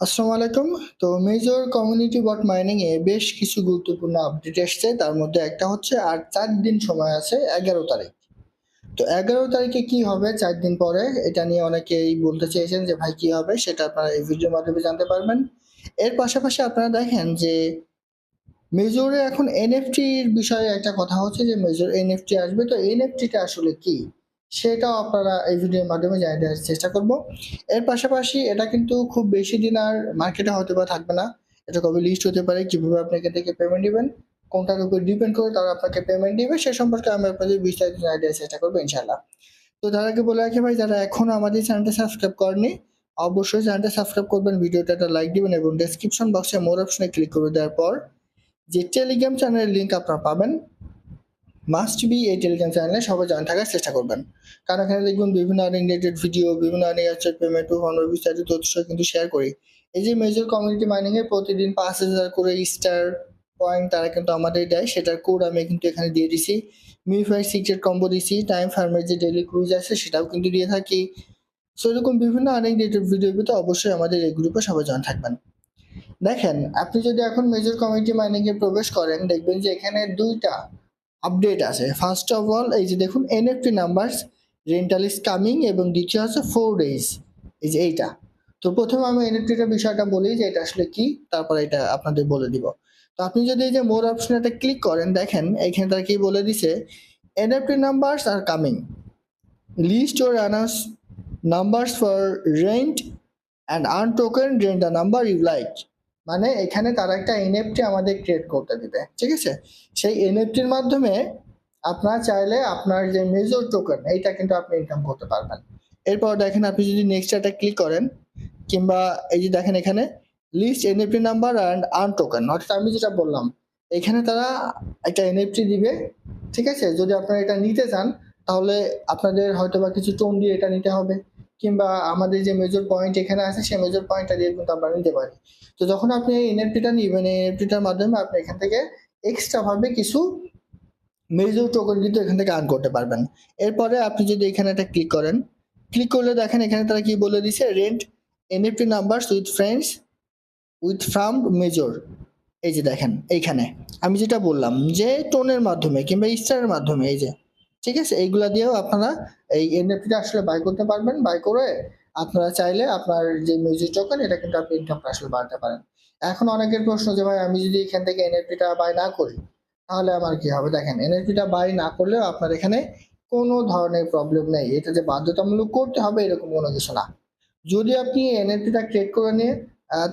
আসসালামু আলাইকুম। তো মেজর কমিউনিটি বট মাইনিং এ বেশ কিছু গুরুত্বপূর্ণ আপডেট এসছে। তার মধ্যে একটা হচ্ছে, আর চার দিন সময় আছে এগারো তারিখ। তো এগারো তারিখে কি হবে চার দিন পরে, এটা নিয়ে অনেকেই বলতে চেয়েছেন যে, ভাই, কি হবে? সেটা আপনারা এই ভিডিওর মাধ্যমে জানতে পারবেন। এর পাশাপাশি আপনারা দেখেন যে মেজরে এখন এনএফটির বিষয়ে একটা কথা হচ্ছে যে মেজর এনএফটি আসবে। তো এনএফটিটা আসলে কি? সেটাও আপনারা এই ভিডিওর মাধ্যমে জানিয়ে দেওয়ার চেষ্টা করব। এর পাশাপাশি এটা কিন্তু খুব বেশি দিন আর মার্কেটে হয়তো বা থাকবে না। এটা কবে লিস্ট হতে পারে, কীভাবে আপনি এখান থেকে পেমেন্ট দিবেন, কোনটার উপর ডিপেন্ড করে তারা আপনাকে পেমেন্ট দিবে, সে সম্পর্কে আমি আপনাদের বিস্তারিত জানিয়ে দেওয়ার চেষ্টা করব ইনশাল্লাহ তো আগে বলে রাখি ভাই, যারা এখনও আমাদের চ্যানেলটা সাবস্ক্রাইব করেনি অবশ্যই চ্যানেলটা সাবস্ক্রাইব করবেন ভিডিওটা একটা লাইক দিবেন এবং ডেসক্রিপশন বক্সে মোর অপশনে ক্লিক করে দেওয়ার পর যে টেলিগ্রাম চ্যানেলের লিঙ্ক আপনারা পাবেন মাস্ট বি এই টেলিগ্রাম চ্যানেলে সবাই জয়েন থাকার চেষ্টা করবেন। কারণ এখানে দেখবেন বিভিন্ন আর্নিং রিলেটেড ভিডিও বিভিন্ন আর্নিং অ্যাপসের পেমেন্ট ও অন্য বিস্তারিত তথ্য কিন্তু শেয়ার করি। এই যে মেজর কমিউনিটি মাইনিং এ প্রতিদিন পাঁচ হাজার করে স্টার পয়েন্ট তারা কিন্তু আমাদের দেয়, সেটার কোড আমি কিন্তু এখানে দিয়ে দিছি। মিউফাই সিক্রেট কম্বো দিছি টাইম ফার্মের যে ডেলি ক্রুজ আছে সেটাও কিন্তু দিয়ে থাকি। সো এরকম বিভিন্ন আর্নিং রিলেটেড ভিডিও পেতে অবশ্যই আমাদের এই গ্রুপে সবাই জয়েন থাকবেন। দেখেন, আপনি যদি এখন মেজর কমিউনিটি মাইনিং এ প্রবেশ করেন, দেখবেন যে এখানে দুইটা আপডেট আছে। ফার্স্ট অফ অল এই যে দেখুন NFT number rental is coming এবং দ্বিতীয় হচ্ছে ফোর ডেজ এই যে এইটা। তো প্রথমে আমি এনএফটিটার বিষয়টা বলি যে এটা আসলে কি, তারপর এটা আপনাদের বলে দিব। তো আপনি যদি এই যে মোর অপশনটা ক্লিক করেন, দেখেন এখানে তারা কি বলে দিছে NFT numbers are coming list or announce numbers for rent and earn token rent the number you like মানে এখানে তারা একটা এনএফটি আমাদের ক্রিয়েট করতে দিবে, ঠিক আছে? সেই এনএফটির মাধ্যমে আপনার চাইলে আপনার যে মেজর টোকেন এইটা কিন্তু আপনি ইনকাম করতে পারবেন। এরপর দেখেন আপনি যদি নেক্সট একটা ক্লিক করেন, কিংবা এই যে দেখেন এখানে list NFT number and earn token অর্থাৎ আমি যেটা বললাম, এখানে তারা একটা এনএফটি দিবে, ঠিক আছে? যদি আপনারা এটা নিতে চান, তাহলে আপনাদের হয়তো বা কিছু টোন দিয়ে এটা নিতে হবে। কিংবা আমাদের যে মেজর পয়েন্ট এখানে আছে, সেই মেজর পয়েন্টটা দিয়ে কিন্তু আমরা নিতে পারি। তো যখন আপনি এই এনএফটিটা নিবেন এই এনএফটিটার মাধ্যমে আপনি এখান থেকে এক্সট্রা ভাবে কিছু মেজর টোকেন কিন্তু এখান থেকে আর্ন করতে পারবেন। এরপরে আপনি যদি এখানে একটা ক্লিক করেন ক্লিক করলে দেখেন এখানে তারা কি বলে দিছে? Rent NFT number with friends with from major এই যে দেখেন, এইখানে। আমি যেটা বললাম যে টোনের মাধ্যমে কিংবা স্টারের মাধ্যমে, এই যে ঠিক আছে? এইগুলা দিয়েও আপনারা এই এনএফটিটা আসলে বাই করতে পারবেন। বাই করে আপনারা চাইলে আপনার যে মিউজিক টোকেন এটা কিন্তু আপনি ইনকামটা আসলে বাড়াতে পারেন। এখন অনেকের প্রশ্ন যে, ভাই, আমি যদি এখান থেকে এনএফটিটা বাই না করি, তাহলে আমার কি হবে? দেখেন এনএফটিটা বাই না করলেও আপনার এখানে কোনো ধরনের প্রবলেম নেই। এটা যে বাধ্যতামূলক করতে হবে, এরকম কোনো কিছু না। যদি আপনি এনএফটিটা ক্রিয়েট করে নিয়ে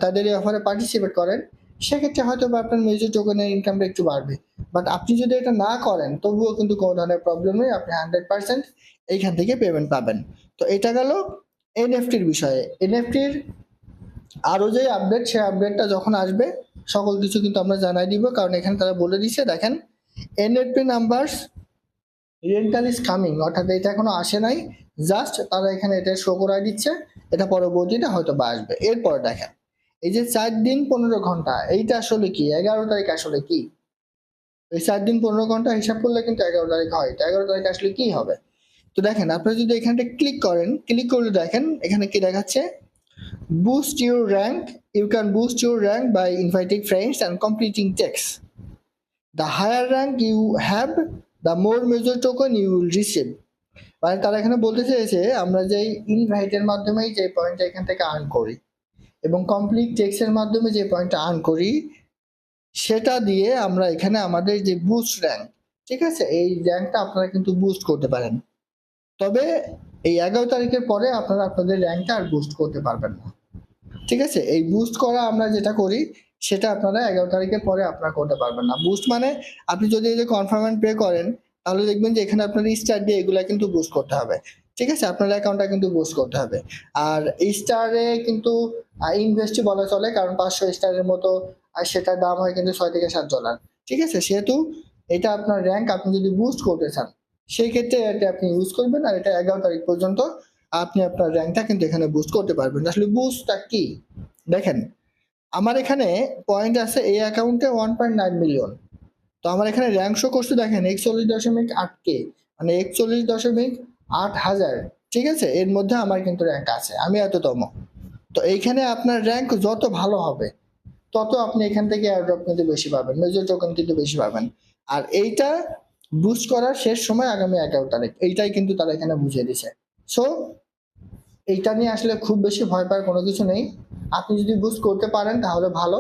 তাদের এই অফারে পার্টিসিপেট করেন সেক্ষেত্রে হয়তো বা আপনার মেজর টোকেনের ইনকামটা একটু বাড়বে। বাট আপনি যদি এটা না করেন, তবুও কিন্তু কোনো ধরনের প্রবলেম নেই, আপনি হান্ড্রেড পার্সেন্ট এইখান থেকে পেমেন্ট পাবেন। তো এটা গেল এনএফটির বিষয়ে। এনএফটির আরও যে আপডেট সেই আপডেটটা যখন আসবে, সকল কিছু কিন্তু আমরা জানাই দিব, কারণ এখানে তারা বলে দিচ্ছে দেখেন NFT number rental is coming অর্থাৎ এটা এখনও আসে নাই। জাস্ট তারা এখানে এটা শো করাই দিচ্ছে, এটা পরবর্তীতে হয়তো বা আসবে। এরপর দেখেন এই যে চার দিন পনেরো ঘণ্টা, এইটা আসলে কি? এগারো তারিখ আসলে কি? এই চার দিন পনেরো ঘণ্টা হিসাব করলে কিন্তু এগারো তারিখ হয়। তো এগারো তারিখ আসলে কি হবে? তো দেখেন, আপনারা যদি এখানটা ক্লিক করেন ক্লিক করলে দেখেন, এখানে কি দেখাচ্ছে? Boost your rank you can boost your rank by inviting friends and completing tasks the higher rank you have the more major token you will receive. মানে তারা এখানে বলতে চেয়েছে, আমরা যে ইনভাইটের মাধ্যমেই যে পয়েন্টটা এখান থেকে আর্ন করি। এবং কমপ্লিট টেক্সের মাধ্যমে যে পয়েন্টটা আর্ন করি, সেটা দিয়ে আমরা এখানে আমাদের যে বুস্ট র্যাঙ্ক ঠিক আছে? এই র্যাঙ্কটা আপনারা কিন্তু বুস্ট করতে পারেন। তবে এই এগারো তারিখের পরে আপনারা আপনাদের র্যাঙ্কটা আর বুস্ট করতে পারবেন না। ঠিক আছে? এই বুস্ট করা আমরা যেটা করি, সেটা আপনারা এগারো তারিখের পরে আপনারা করতে পারবেন না। বুস্ট মানে আপনি যদি কনফার্মেন্ট পে করেন, তাহলে দেখবেন যে এখানে আপনার স্টার দিয়ে এগুলা কিন্তু বুস্ট করতে হবে। ঠিক আছে? আপনার অ্যাকাউন্টটা কিন্তু বুস্ট করতে হবে। আর স্টারে কিন্তু ইনভেস্টই বলা চলে, কারণ পাঁচশো স্টারের মতো, আর সেটার দাম হয় কিন্তু ছয় থেকে সাত ডলার ঠিক আছে? সেহেতু এটা আপনার র্যাঙ্ক আপনি যদি বুস্ট করতে চান, সেই ক্ষেত্রে এটা আপনি ইউজ করবেন, আর এটা এগারো তারিখ পর্যন্ত আপনি আপনার র্যাঙ্কটা কিন্তু এখানে বুস্ট করতে পারবেন। আসলে বুস্টটা কি? দেখেন, আমার এখানে পয়েন্ট আছে এই অ্যাকাউন্টে ওয়ান পয়েন্ট নাইন মিলিয়ন তো আমার এখানে র্যাঙ্ক শো করছে দেখেন, একচল্লিশ দশমিক আট কে মানে একচল্লিশ দশমিক আট হাজার। ঠিক আছে? এর মধ্যে আমার কিন্তু র্যাঙ্ক আছে। আমি এততম। তো এইখানে আপনার র্যাঙ্ক যত ভালো হবে, তত আপনি এখান থেকে এয়ারড্রপ কিন্তু বেশি পাবেন মেজর টোকেন কিন্তু বেশি পাবেন। আর এইটা বুস্ট করার শেষ সময় আগামী এগারো তারিখ। এইটাই কিন্তু তারা এখানে বুঝিয়ে দিছে সো এইটা নিয়ে আসলে খুব বেশি ভয় পাওয়ার কোনো কিছু নেই। আপনি যদি বুস্ট করতে পারেন তাহলে ভালো।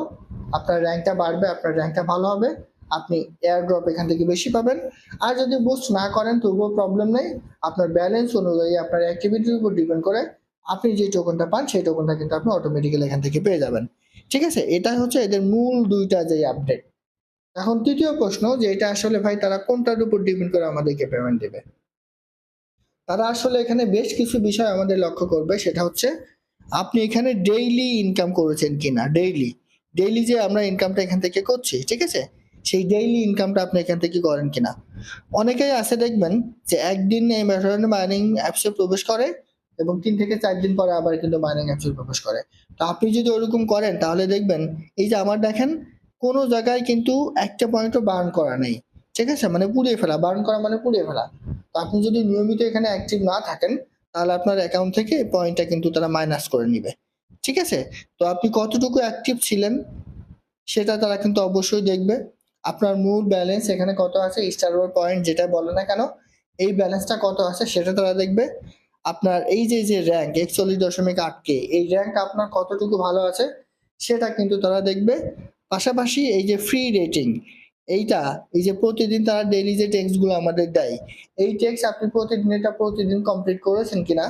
আপনার র্যাঙ্কটা বাড়বে, আপনার র্যাঙ্কটা ভালো হবে। আপনি এয়ারড্রপ এখান থেকে বেশি পাবেন। আর যদি বুস্ট না করেন, তবুও প্রবলেম নেই। আপনার ব্যালেন্স অনুযায়ী আপনার অ্যাক্টিভিটির উপর ডিপেন্ড করে আপনি যে টোকনটা পান, সেই টোকনটা কিন্তু আপনি অটোমেটিক্যালি এখান থেকে পেয়ে যাবেন। ঠিক আছে? এটা হচ্ছে এদের মূল দুইটা যে আপডেট এখন তৃতীয় প্রশ্ন যে এটা আসলে ভাই তারা কোনটার উপর ডিপেন্ড করে আমাদেরকে পেমেন্ট দেবে? তারা আসলে এখানে বেশ কিছু বিষয় আমাদের লক্ষ্য করবে। সেটা হচ্ছে আপনি এখানে ডেইলি ইনকাম করেছেন কিনা? ডেইলি ডেইলি যে আমরা ইনকামটা এখান থেকে করছি, ঠিক আছে? সেই ডেইলি ইনকামটা আপনি এখান থেকে করেন কিনা? অনেকেই আছে দেখবেন যে একদিন এই মাইনিং অ্যাপসে প্রবেশ করে এবং তিন থেকে চার দিন পরে আবার কিন্তু মাইনিং অ্যাপসে প্রবেশ করে। তো আপনি যদি ওরকম করেন, তাহলে দেখবেন এই যে আমার দেখেন কোনো জায়গায় কিন্তু একটা পয়েন্টও বার্ন করা নেই। ঠিক আছে? মানে পুড়িয়ে ফেলা। বার্ন করা মানে পুড়িয়ে ফেলা। তো আপনি যদি নিয়মিত এখানে অ্যাক্টিভ না থাকেন, তাহলে আপনার অ্যাকাউন্ট থেকে পয়েন্টটা কিন্তু তারা মাইনাস করে নিবে। ঠিক আছে? তো আপনি কতটুকু অ্যাক্টিভ ছিলেন, সেটা তারা কিন্তু অবশ্যই দেখবে। আপনার মূল ব্যালেন্স এখানে কত আছে? স্টার পয়েন্ট যেটা বলে না কেন, এই ব্যালেন্সটা কত আছে সেটা তারা দেখবে। আপনার এই যে যে র্যাঙ্ক একচল্লিশ দশমিক আট কে এই র্যাঙ্ক আপনার কতটুকু ভালো আছে সেটা কিন্তু তারা দেখবে। পাশাপাশি এই যে ফ্রি রেটিং এইটা, এই যে প্রতিদিন তারা ডেইলি যে টেক্সটগুলো আমাদের দেয়, এই টেক্সট আপনি প্রতিদিন, এটা প্রতিদিন কমপ্লিট করেছেন কিনা?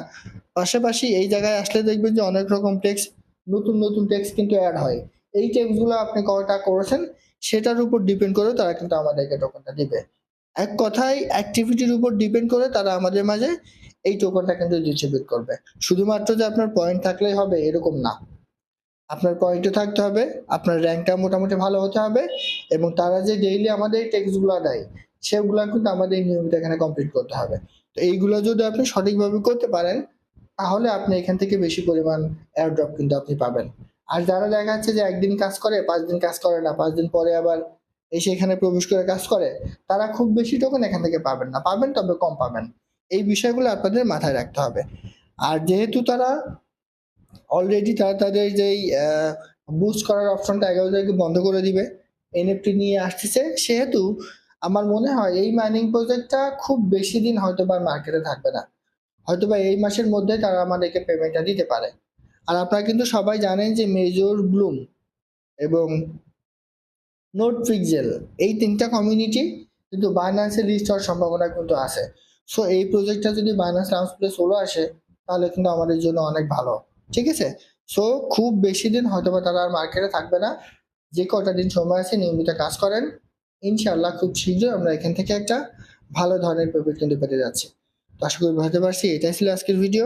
পাশাপাশি এই জায়গায় আসলে দেখবেন যে অনেক রকম টেক্সট নতুন নতুন টেক্সট কিন্তু অ্যাড হয়। এই টেক্সটগুলো আপনি কয়টা করেছেন? সেটার উপর ডিপেন্ড করে তারা কিন্তু আমাদেরকে টোকনটা দিবে। এক কথায় অ্যাক্টিভিটির উপর ডিপেন্ড করে তারা আমাদের মাঝে এই টোকনটা কিন্তু ডিস্ট্রিবিউট করবে। শুধুমাত্র যে আপনার পয়েন্ট থাকলেই হবে, এরকম না। আপনার পয়েন্টও থাকতে হবে, আপনার র্যাঙ্কটা মোটামুটি ভালো হতে হবে এবং তারা যে ডেইলি আমাদের টেক্সটগুলো দেয়, সেগুলো কিন্তু আমাদের নিয়মিত এখানে কমপ্লিট করতে হবে। তো এইগুলো যদি আপনি সঠিকভাবে করতে পারেন, তাহলে আপনি এখান থেকে বেশি পরিমাণ এয়ারড্রপ কিন্তু আপনি পাবেন। আর যারা দেখা যাচ্ছে যে একদিন কাজ করে, পাঁচ দিন কাজ করে না, পাঁচ দিন পরে আবার এসে এখানে প্রবেশ করে কাজ করে, তারা খুব বেশি টোকেন এখান থেকে পাবেন না। পাবেন তবে কম পাবেন। এই বিষয়গুলো আপনাদের মাথায় রাখতে হবে। আর যেহেতু তারা অলরেডি তারা তাদের যেই বুস্ট করার অপশনটা এগারো তারিখে বন্ধ করে দিবে এনএফটি নিয়ে আসতেছে, সেহেতু আমার মনে হয় এই মাইনিং প্রজেক্টটা খুব বেশি দিন হয়তো বা মার্কেটে থাকবে না। হয়তো বা এই মাসের মধ্যে তারা আমাদেরকে পেমেন্টটা দিতে পারে। আর আপনারা কিন্তু সবাই জানেন যে মেজর ব্লুম এবং নোট পিক্সেল, এই তিনটা কমিউনিটি কিন্তু বাইন্যান্সে লিস্ট হওয়ার সম্ভাবনা কিন্তু আছে। সো এই প্রজেক্টটা যদি বাইন্যান্স লাউন্স প্লে চলে আসে, তাহলে কিন্তু আমাদের জন্য অনেক ভালো। ঠিক আছে? সো খুব বেশি দিন হয়তো বা তারা আর মার্কেটে থাকবে না। যে কটা দিন সময় আছে, নিয়মিত কাজ করেন। ইনশাল্লাহ খুব শীঘ্রই আমরা এখান থেকে একটা ভালো ধরনের পেমেন্ট কিন্তু পেতে যাচ্ছি। তো আশা করি বুঝতে পারছি, এটাই ছিল আজকের ভিডিও